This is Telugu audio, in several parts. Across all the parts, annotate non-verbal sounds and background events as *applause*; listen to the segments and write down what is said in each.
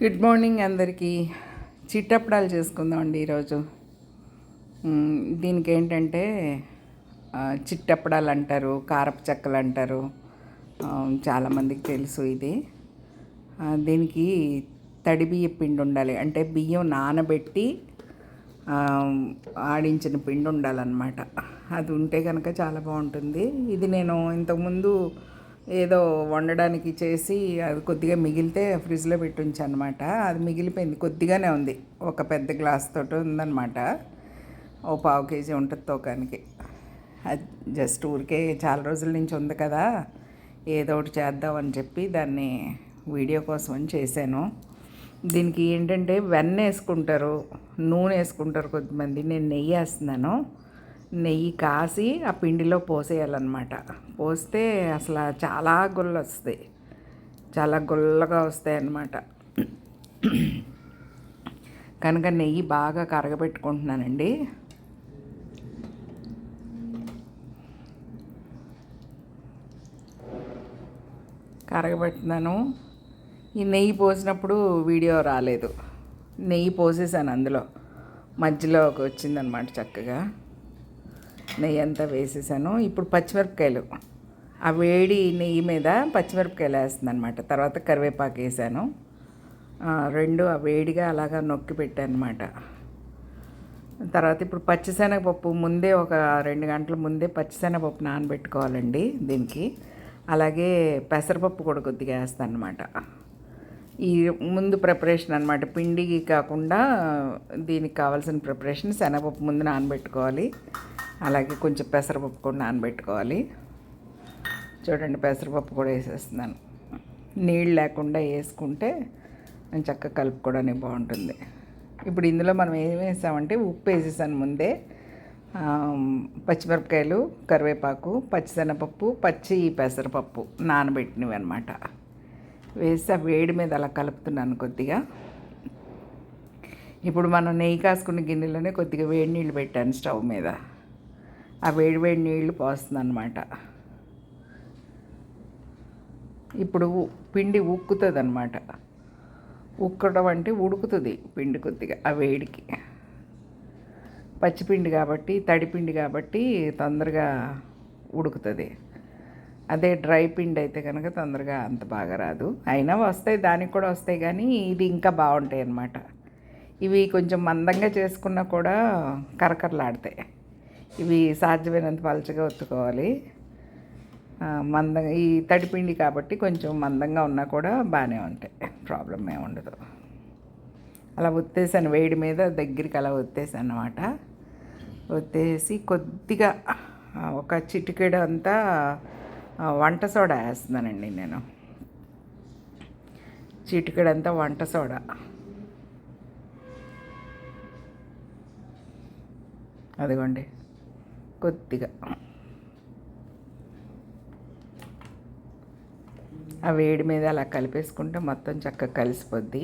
గుడ్ మార్నింగ్ అందరికీ. చిట్టప్పడాలు చేసుకుందాం అండి ఈరోజు. దీనికి ఏంటంటే చిట్టప్పడాలు అంటారు కారపు చెక్కలు అంటారు చాలామందికి తెలుసు ఇది. దీనికి తడి బియ్య పిండి ఉండాలి. అంటే బియ్యం నానబెట్టి ఆడించిన పిండి ఉండాలన్నమాట. అది ఉంటే కనుక చాలా బాగుంటుంది. ఇది నేను ఇంతకుముందు ఏదో వండడానికి చేసి అది కొద్దిగా మిగిలితే ఫ్రిడ్జ్లో పెట్టి అనమాట అది మిగిలిపోయింది. కొద్దిగానే ఉంది. ఒక పెద్ద గ్లాస్ తోటి ఉందన్నమాట ఓ పావు కేజీ ఉంటుంది తోకానికి. అది జస్ట్ ఊరికే చాలా రోజుల నుంచి ఉంది కదా. ఏదో ఒకటి చేద్దామని చెప్పి దాన్ని వీడియో కోసం అని చేశాను. దీనికి ఏంటంటే వెన్న వేసుకుంటారు నూనె వేసుకుంటారు కొద్దిమంది నేను నెయ్యి వేస్తున్నాను. నెయ్యి కాసి ఆ పిండిలో పోసేయాలన్నమాట. పోస్తే అసలు చాలా గుళ్ళు వస్తాయి చాలా గుల్లగా వస్తాయి అన్నమాట కనుక నెయ్యి బాగా కరగబెట్టుకుంటున్నానండి. కరగబెట్టినాను ఈ నెయ్యి పోసినప్పుడు వీడియో రాలేదు. నెయ్యి పోసేసాను అందులో. మధ్యలోకి వచ్చిందనమాట చక్కగా. నెయ్యి అంతా వేసేసాను. ఇప్పుడు పచ్చిమిరపకాయలు. ఆ వేడి నెయ్యి మీద పచ్చిమిరపకాయలు వేస్తుంది అనమాట తర్వాత కరివేపాకు వేసాను. రెండు ఆ వేడిగా అలాగా నొక్కి పెట్టాను అనమాట తర్వాత ఇప్పుడు పచ్చిశనగపప్పు ముందే ఒక రెండు గంటల ముందే పచ్చిశనగపప్పు నానబెట్టుకోవాలండి దీనికి. అలాగే పెసరపప్పు కూడా కొద్దిగా వేస్తాను అనమాట ఈ ముందు ప్రిపరేషన్ అనమాట పిండికి కాకుండా దీనికి కావాల్సిన ప్రిపరేషన్ శనగపప్పు ముందు నానబెట్టుకోవాలి. అలాగే కొంచెం పెసరపప్పు కూడా నానబెట్టుకోవాలి. చూడండి పెసరపప్పు కూడా వేసేస్తున్నాను. నీళ్ళు లేకుండా వేసుకుంటే చక్కగా కలుపుకోవడానికి బాగుంటుంది. ఇప్పుడు ఇందులో మనం ఏం వేసామంటే ఉప్పు వేసేసాను ముందే. పచ్చిమిరపకాయలు కరివేపాకు పచ్చిశనగపప్పు పచ్చి పెసరపప్పు నానబెట్టినవి అనమాట వేసి ఆ వేడి మీద అలా కలుపుతున్నాను కొద్దిగా. ఇప్పుడు మనం నెయ్యి కాసుకున్న గిన్నెలోనే కొద్దిగా వేడి నీళ్ళు పెట్టాను స్టవ్ మీద. ఆ వేడి వేడి నీళ్ళు పోస్తుంది అనమాట ఇప్పుడు ఉ- పిండి ఉక్కుతుంది అనమాట ఉక్కడం అంటే ఉడుకుతుంది పిండి కొద్దిగా ఆ వేడికి. పచ్చిపిండి కాబట్టి తడిపిండి కాబట్టి తొందరగా ఉడుకుతుంది. అదే డ్రై పిండి అయితే కనుక తొందరగా అంత బాగా రాదు. అయినా వస్తాయి దానికి కూడా వస్తాయి కానీ ఇది ఇంకా బాగుంటాయి అన్నమాట ఇవి కొంచెం మందంగా చేసుకున్నా కూడా కరకరలాడతాయి. ఇవి సాధ్యమైనంత పలచగా ఒత్తుకోవాలి. మందంగా ఈ తడిపిండి కాబట్టి కొంచెం మందంగా ఉన్నా కూడా బాగానే ఉంటాయి. ప్రాబ్లం ఏమి ఉండదు. అలా ఒత్తేసాను వేడి మీద దగ్గరికి అలా ఒత్తేసాను అనమాట ఒత్తేసి కొద్దిగా ఒక చిటికెడు అంతా వంట సోడా వేస్తున్నానండి నేను. చిటికెడంతా వంట సోడా. అదిగోండి. కొద్దిగా. ఆ వేడి మీద అలా కలిపేసుకుంటే మొత్తం చక్కగా కలిసిపోద్ది.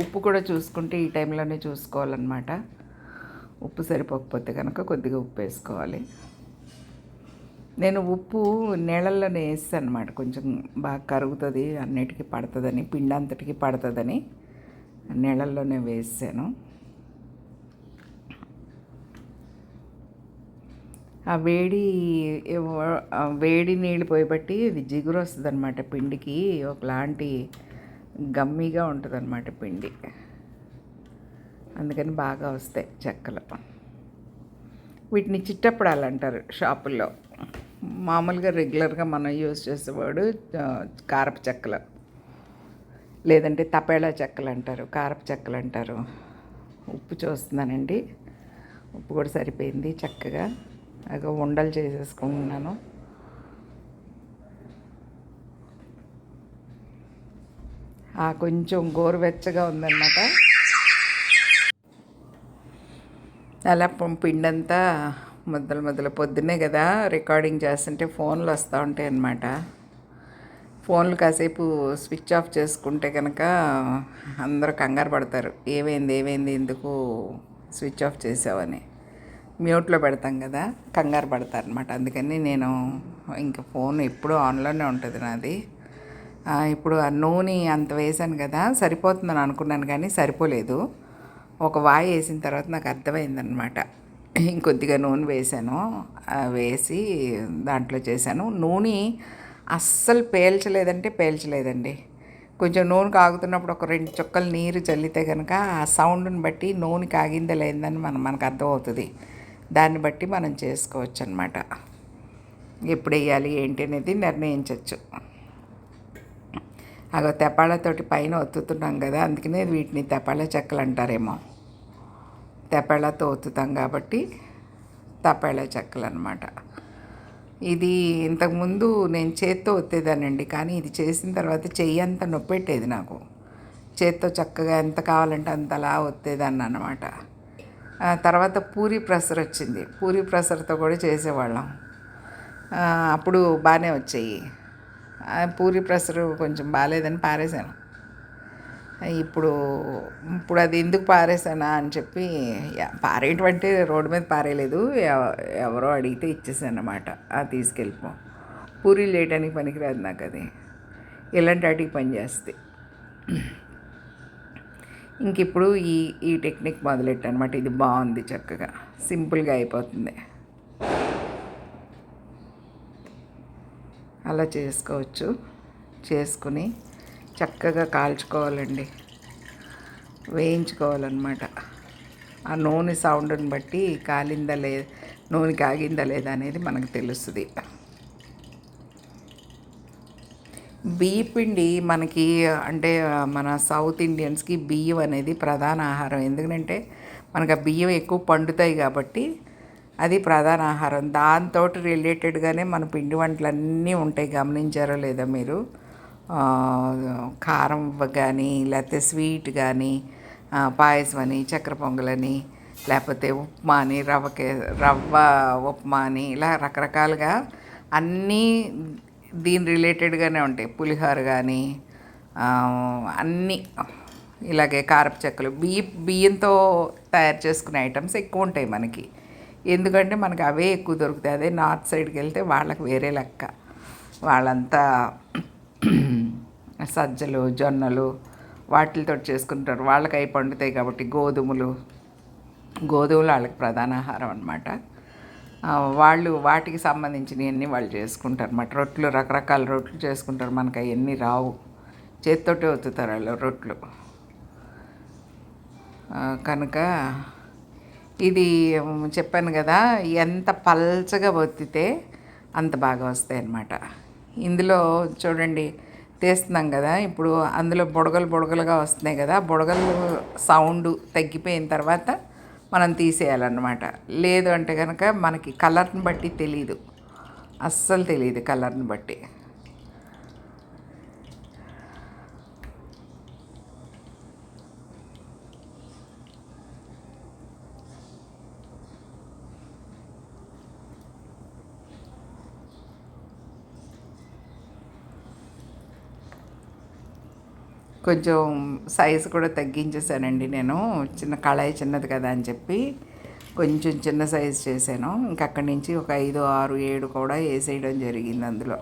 ఉప్పు కూడా చూసుకుంటే ఈ టైంలోనే చూసుకోవాలన్నమాట. ఉప్పు సరిపోకపోతే కనుక కొద్దిగా ఉప్పు వేసుకోవాలి. నేను ఉప్పు నీళ్ళల్లోనే వేస్తాను అనమాట కొంచెం బాగా కరుగుతుంది అన్నిటికీ పడుతుందని పిండి అంతటికి పడుతుందని నీళ్ళల్లోనే వేసాను ఆ వేడి వేడి నీళ్ళు పోయబట్టి ఇది జిగురు వస్తుంది అనమాట పిండికి. ఒకలాంటి గమ్మీగా ఉంటుంది అనమాట పిండి. అందుకని బాగా వస్తాయి చెక్కలు. వీటిని చిట్టప్పడాలు అంటారు షాపుల్లో. మామూలుగా రెగ్యులర్గా మనం యూజ్ చేసేవాడు కారపు చెక్కలు. లేదంటే తపేళా చెక్కలు అంటారు కారపు చెక్కలు అంటారు. ఉప్పు చూస్తున్నానండి. ఉప్పు కూడా సరిపోయింది చక్కగా. అగో ఉండలు చేసేసుకుంటున్నాను. ఆ కొంచెం గోరువెచ్చగా ఉందన్నమాట. అలా పిండంతా ముద్దలు ముద్దలు. పొద్దున్నే కదా రికార్డింగ్ చేస్తుంటే ఫోన్లు వస్తూ ఉంటాయి అన్నమాట. ఫోన్లు కాసేపు స్విచ్ ఆఫ్ చేసుకుంటే కనుక అందరూ కంగారు పడతారు. ఏమైంది ఏమైంది ఎందుకు స్విచ్ ఆఫ్ చేసావని. మ్యూట్లో పెడతాం కదా కంగారు పడతారు అనమాట అందుకని నేను ఇంకా ఫోన్ ఎప్పుడూ ఆన్లోనే ఉంటుంది నాది. ఇప్పుడు ఆ నూనె అంత వేసాను కదా సరిపోతుందని అనుకున్నాను కానీ సరిపోలేదు. ఒక వాయి వేసిన తర్వాత నాకు అర్థమైందనమాట ఇంకొద్దిగా నూనె వేసాను. వేసి దాంట్లో చేశాను. నూనె అస్సలు పేల్చలేదంటే పేల్చలేదండి. కొంచెం నూనె కాగుతున్నప్పుడు ఒక రెండు చుక్కలు నీరు చల్లితే కనుక ఆ సౌండ్ని బట్టి నూనె కాగిందా లేదని మనం మనకు అర్థమవుతుంది. దాన్ని బట్టి మనం చేసుకోవచ్చు అనమాట ఎప్పుడు వేయాలి ఏంటి అనేది నిర్ణయించవచ్చు అగో తెపాళ్ళతోటి పైన ఒత్తుతున్నాం కదా అందుకనే వీటిని తెపాళ్ళ చెక్కలు అంటారేమో. తెపాళ్ళతో ఒత్తుతాం కాబట్టి తపాళ్ళ చెక్కలు అనమాట ఇది ఇంతకుముందు నేను చేత్తో ఒత్తేదానండి కానీ ఇది చేసిన తర్వాత చెయ్యి అంత నొప్పెట్టేది నాకు. చేత్తో చక్కగా ఎంత కావాలంటే అంతలా ఒత్తేదాన్ని అనమాట తర్వాత పూరి ప్రెసర్ వచ్చింది. పూరి ప్రెసర్తో కూడా చేసేవాళ్ళం. అప్పుడు బాగానే వచ్చాయి. పూరి ప్రెసర్ కొంచెం బాగాలేదని పారేశాను. ఇప్పుడు ఇప్పుడు అది ఎందుకు పారేసానా అని చెప్పి యా- రోడ్డు మీద పారేయలేదు. ఎవ- ఎవరో అడిగితే ఇచ్చేసాను అనమాట ఆ తీసుకెళ్ళిపో. పూరీలు చేయడానికి పనికిరాదు నాకు అది ఇలాంటి వాటికి పని చేస్తే. ఇంక ఇప్పుడు ఈ ఈ టెక్నిక్ మొదలెట్టనమాట. ఇది బాగుంది చక్కగా. సింపుల్గా అయిపోతుంది. అలా చేసుకోవచ్చు. చేసుకుని చక్కగా కాల్చుకోవాలండి. వేయించుకోవాలన్నమాట. ఆ నూనె సౌండ్ని బట్టి కాలిందా లే నూనె కాగిందా లేదా అనేది మనకు తెలుస్తుంది. బియ్య పిండి మనకి అంటే మన సౌత్ ఇండియన్స్కి బియ్యం అనేది ప్రధాన ఆహారం. ఎందుకంటే మనకు ఆ బియ్యం ఎక్కువ పండుతాయి కాబట్టి అది ప్రధాన ఆహారం. దాంతో రిలేటెడ్గానే మన పిండి వంటలన్నీ ఉంటాయి. గమనించారో లేదా మీరు. కారం కానీ లేకపోతే స్వీట్ కానీ పాయసం అని చక్కెర పొంగలని లేకపోతే ఉప్మా అని రవ్వకే రవ్వ ఉప్మా అని ఇలా రకరకాలుగా అన్నీ దీని రిలేటెడ్గానే ఉంటాయి. పులిహోర కానీ అన్నీ. ఇలాగే కారపు చెక్కలు. బియ్య బియ్యంతో తయారు చేసుకునే ఐటమ్స్ ఎక్కువ ఉంటాయి మనకి. ఎందుకంటే మనకి అవే ఎక్కువ దొరుకుతాయి. అదే నార్త్ సైడ్కి వెళ్తే వాళ్ళకి వేరే లెక్క. వాళ్ళంతా *clears throat* సజ్జలు జొన్నలు వాటితో చేసుకుంటారు. వాళ్ళకి అవి పండుతాయి కాబట్టి గోధుమలు. గోధుమలు వాళ్ళకి ప్రధాన ఆహారం అనమాట వాళ్ళు వాటికి సంబంధించినవన్నీ వాళ్ళు చేసుకుంటారు అన్నమాట రొట్లు రకరకాల రొట్లు చేసుకుంటారు. మనకి అవన్నీ రావు. చేత్తోటే ఒత్తుతారు వాళ్ళు రొట్లు. కనుక ఇది చెప్పాను కదా ఎంత పల్చగా ఒత్తితే అంత బాగా వస్తాయి అన్నమాట ఇందులో చూడండి తీస్తున్నాం కదా ఇప్పుడు అందులో బుడగలు బుడగలుగా వస్తున్నాయి కదా బుడగలు సౌండ్ తగ్గిపోయిన తర్వాత మనం తీసేయాలన్నమాట. లేదు అంటే కనుక మనకి కలర్ని బట్టి తెలియదు అస్సలు తెలియదు కలర్ని బట్టి. కొంచెం సైజు కూడా తగ్గించేసానండి నేను. చిన్న కళాయి చిన్నది కదా అని చెప్పి కొంచెం చిన్న సైజు చేశాను. ఇంక అక్కడి నుంచి ఒక ఐదు ఆరు ఏడు కూడా వేసేయడం జరిగింది అందులో.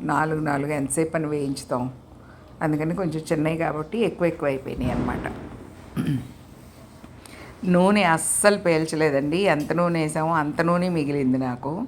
నాలుగు నాలుగు ఎంతసేపు అని వేయించుతాం. అందుకని కొంచెం చిన్నవి కాబట్టి ఎక్కువ ఎక్కువ అయిపోయినాయి అన్నమాట. నూనె అస్సలు పేల్చలేదండి. ఎంత నూనె వేసామో అంత నూనె మిగిలింది నాకు.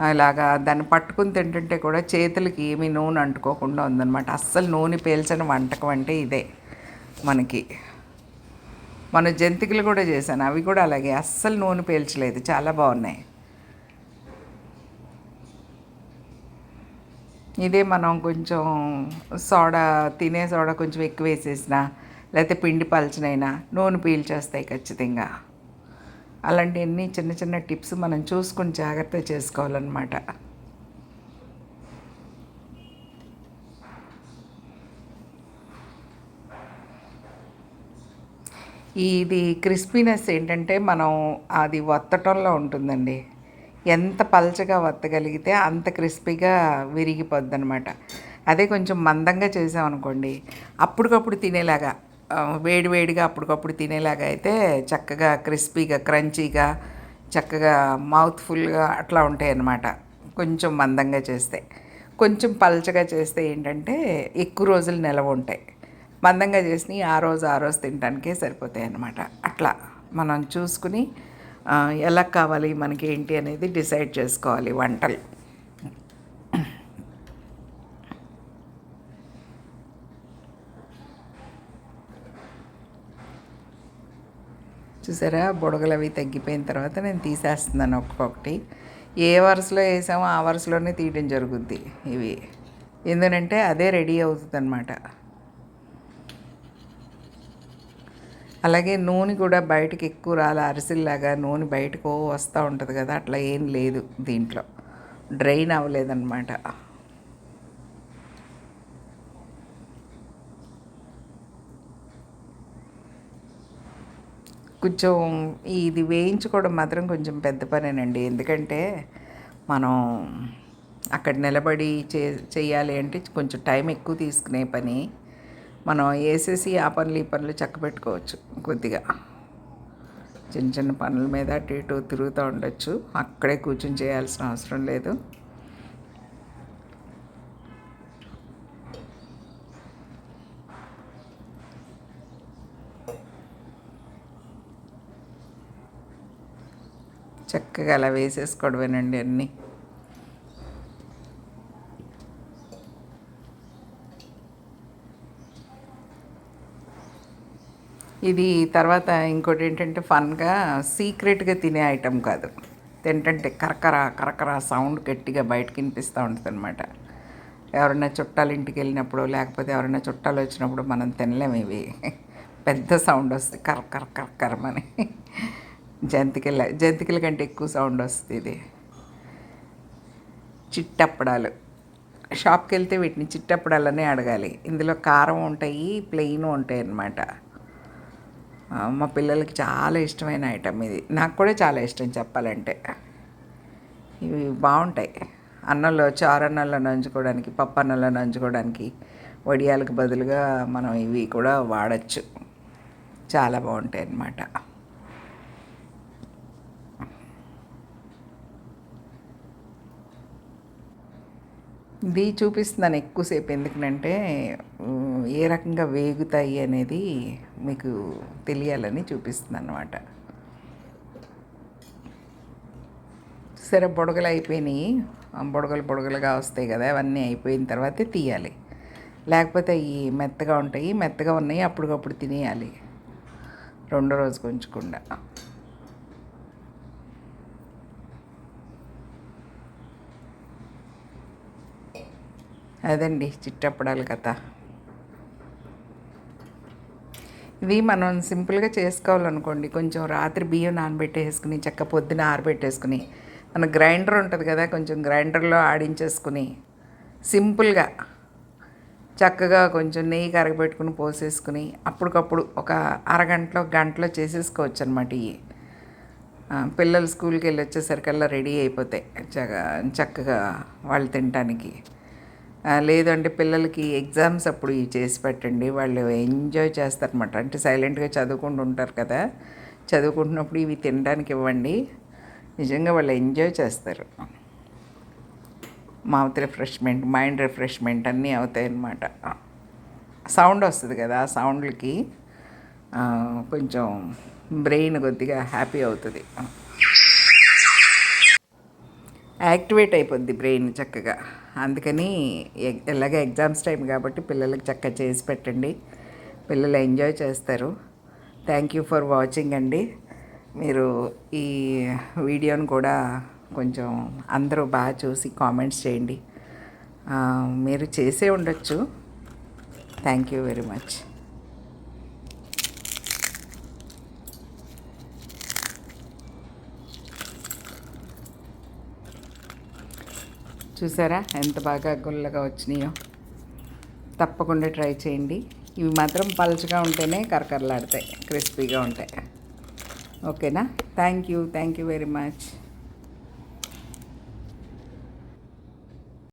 అలాగా దాన్ని పట్టుకుని తింటుంటే కూడా చేతులకి ఏమీ నూనె అంటుకోకుండా ఉందన్నమాట. అస్సలు నూనె పీల్చని వంటకం అంటే ఇదే మనకి. మన జంతికలు కూడా చేశాను. అవి కూడా అలాగే. అస్సలు నూనె పీల్చలేదు. చాలా బాగున్నాయి. ఇదే మనం కొంచెం సోడా తినే సోడా కొంచెం ఎక్కువ వేసేసిన లేకపోతే పిండి పలచనైనా నూనె పీల్చేస్తాయి ఖచ్చితంగా. అలాంటివన్నీ చిన్న చిన్న టిప్స్ మనం చూసుకుని జాగ్రత్త చేసుకోవాలన్నమాట. ఇది క్రిస్పీనెస్ ఏంటంటే మనం అది వత్తటంలో ఉంటుందండి. ఎంత పలచగా వత్తగలిగితే అంత క్రిస్పీగా విరిగిపోద్ది అనమాట అదే కొంచెం మందంగా చేసామనుకోండి అప్పటికప్పుడు తినేలాగా వేడివేడిగా అప్పటికప్పుడు తినేలాగా అయితే చక్కగా క్రిస్పీగా క్రంచీగా చక్కగా మౌత్ ఫుల్గా అట్లా ఉంటాయి అన్నమాట కొంచెం మందంగా చేస్తే. కొంచెం పలచగా చేస్తే ఏంటంటే ఎక్కువ రోజులు నిలవ ఉంటాయి. మందంగా చేసి ఆ రోజు ఆ రోజు తినడానికే సరిపోతాయి అన్నమాట. అట్లా మనం చూసుకుని ఎలా కావాలి మనకి ఏంటి అనేది డిసైడ్ చేసుకోవాలి వంటలు. చూసారా? బుడగలు అవి తగ్గిపోయిన తర్వాత నేను తీసేస్తున్నాను ఒక్కొక్కటి. ఏ వరుసలో వేసామో ఆ వరుసలోనే తీయడం జరుగుద్ది ఇవి. ఎందుకంటే అదే రెడీ అవుతుంది అనమాట అలాగే నూనె కూడా బయటకు ఎక్కువ రాలి అరిసిల్లాగా నూనె బయటకు వస్తూ ఉంటుంది కదా అట్లా ఏం లేదు దీంట్లో. డ్రైన్ అవ్వలేదన్నమాట. కొంచెం ఇది వేయించుకోవడం మాత్రం కొంచెం పెద్ద పనేనండి. ఎందుకంటే మనం అక్కడ నిలబడి చే చేయాలి అంటే కొంచెం టైం ఎక్కువ తీసుకునే పని. మనం వేసేసి ఆ పనులు ఈ పనులు చక్క పెట్టుకోవచ్చు కొద్దిగా. చిన్న చిన్న పనుల మీద అటు ఇటు తిరుగుతూ ఉండొచ్చు. అక్కడే కూర్చొని చేయాల్సిన అవసరం లేదు. చక్కగా అలా వేసేసుకోవడమేనండి అన్నీ. ఇది తర్వాత ఇంకోటి ఏంటంటే ఫన్గా సీక్రెట్గా తినే ఐటెం కాదు. తింటంటే కరకర కరకర సౌండ్ గట్టిగా బయటకు వినిపిస్తూ ఉంటుంది అనమాట ఎవరైనా చుట్టాలు ఇంటికి వెళ్ళినప్పుడు లేకపోతే ఎవరైనా చుట్టాలు వచ్చినప్పుడు మనం తినలేము ఇవి. పెద్ద సౌండ్ వస్తుంది కర కర కర కరమని జంతికల జంతికల కంటే ఎక్కువ సౌండ్ వస్తుంది. ఇది చిట్టప్పడాలు. షాప్కి వెళ్తే వీటిని చిట్టప్పడాలనే అడగాలి. ఇందులో కారం ఉంటాయి ప్లెయిన్ ఉంటాయి అన్నమాట. మా పిల్లలకి చాలా ఇష్టమైన ఐటమ్ ఇది. నాకు కూడా చాలా ఇష్టం చెప్పాలంటే. ఇవి బాగుంటాయి. అన్నంలో చారు అన్నంలో నంచుకోవడానికి పప్పు అన్నంలో నంచుకోవడానికి వడియాలకు బదులుగా మనం ఇవి కూడా వాడచ్చు. చాలా బాగుంటాయి అన్నమాట. ఇది చూపిస్తున్నాను ఎక్కువసేపు ఎందుకంటే ఏ రకంగా వేగుతాయి అనేది మీకు తెలియాలని చూపిస్తున్నాను అనమాట సరే బుడగలు అయిపోయినాయి. ఆ బుడగలు బుడగలుగా వస్తాయి కదా అవన్నీ అయిపోయిన తర్వాతే తీయాలి. లేకపోతే అవి మెత్తగా ఉంటాయి మెత్తగా ఉన్నాయి అప్పటికప్పుడు తినేయాలి. రెండో రోజుకి ఉంచకుండా అదండి చిట్టప్పడాలి కథ ఇవి మనం సింపుల్గా చేసుకోవాలనుకోండి కొంచెం రాత్రి బియ్యం నానబెట్టేసుకుని చక్క పొద్దున ఆరబెట్టేసుకుని మన గ్రైండర్ ఉంటుంది కదా కొంచెం గ్రైండర్లో ఆడించేసుకుని సింపుల్గా చక్కగా కొంచెం నెయ్యి కరగబెట్టుకుని పోసేసుకుని అప్పటికప్పుడు ఒక అరగంటలో గంటలో చేసేసుకోవచ్చు అనమాట ఇవి పిల్లలు స్కూల్కి వెళ్ళి వచ్చేసరికల్లా రెడీ అయిపోతాయి చక్కగా చక్కగా వాళ్ళు తినటానికి. లేదంటే పిల్లలకి ఎగ్జామ్స్ అప్పుడు ఇవి చేసి పెట్టండి వాళ్ళు ఎంజాయ్ చేస్తారన్నమాట. అంటే సైలెంట్గా చదువుకుంటూ ఉంటారు కదా చదువుకుంటున్నప్పుడు ఇవి తినడానికి ఇవ్వండి నిజంగా వాళ్ళు ఎంజాయ్ చేస్తారు. మౌత్ రిఫ్రెష్మెంట్ మైండ్ రిఫ్రెష్మెంట్ అన్నీ అవుతాయి అన్నమాట సౌండ్ వస్తుంది కదా ఆ సౌండ్లకి కొంచెం బ్రెయిన్ కొద్దిగా హ్యాపీ అవుతుంది. యాక్టివేట్ అయిపోద్ది బ్రెయిన్ చక్కగా. అందుకని ఎ- ఎలాగ ఎగ్జామ్స్ టైం కాబట్టి పిల్లలకి చక్కగా చేసి పెట్టండి. పిల్లలు ఎంజాయ్ చేస్తారు. థ్యాంక్ యూ ఫర్ వాచింగ్ అండి. మీరు ఈ వీడియోని కూడా కొంచెం అందరూ బాగా చూసి కామెంట్స్ చేయండి. మీరు చేసే ఉండొచ్చు. Thank you very much. చూసారా? ఎంత బాగా గుల్లగా వచ్చినాయో. తప్పకుండా ట్రై చేయండి. ఇవి మాత్రం పలుచగా ఉంటేనే కరకరలాడతాయి క్రిస్పీగా ఉంటాయి. ఓకేనా? Thank you thank you very much.